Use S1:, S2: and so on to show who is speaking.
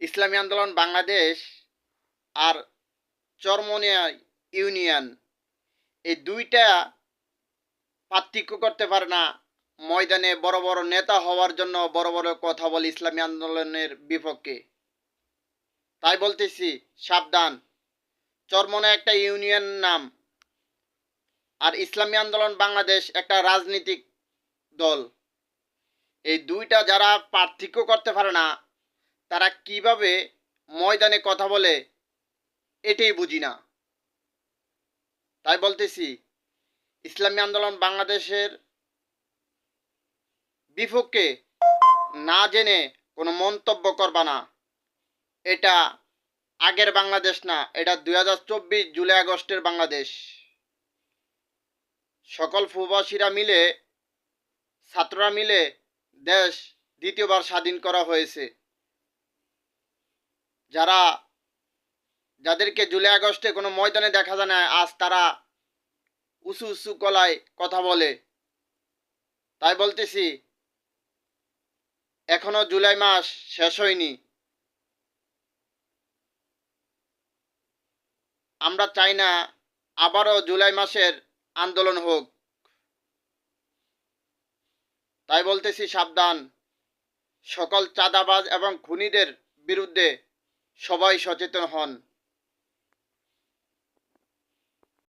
S1: ইসলামী আন্দোলন, বাংলাদেশ আর চরমনিয়া ইউনিয়ন, এই দুইটা পার্থক্য করতে পারে না। ময়দানে বড় বড় নেতা হওয়ার জন্য বড় বড় কথা বলে ইসলামী আন্দোলনের বিপক্ষে। তাই বলতেছি, সাবধান। চরমনে একটা ইউনিয়ন নাম, আর ইসলামী আন্দোলন বাংলাদেশ একটা রাজনৈতিক দল। এই দুইটা যারা পার্থক্য করতে পারে না তারা কীভাবে ময়দানে কথা বলে, এটাই বুঝি না। তাই বলতেছি, ইসলামী আন্দোলন বাংলাদেশের বিপক্ষে না জেনে কোনো মন্তব্য করবা না। এটা আগের বাংলাদেশ না, এটা দুই হাজার চব্বিশ জুলাই আগস্টের বাংলাদেশ। সকল প্রবাসীরা মিলে, ছাত্ররা মিলে দেশ দ্বিতীয়বার স্বাধীন করা হয়েছে। যারা, যাদেরকে জুলাই আগস্টে কোনো ময়দানে দেখা যায় না, আজ তারা উঁচু উঁচু কলায় কথা বলে। তাই বলতেছি, এখনও জুলাই মাস শেষ হয়নি। আমরা চাই না আবারও জুলাই মাসের আন্দোলন হোক। তাই বলতেছি, সাবধান। সকল চাঁদাবাজ এবং খুনিদের বিরুদ্ধে সবাই সচেতন হন।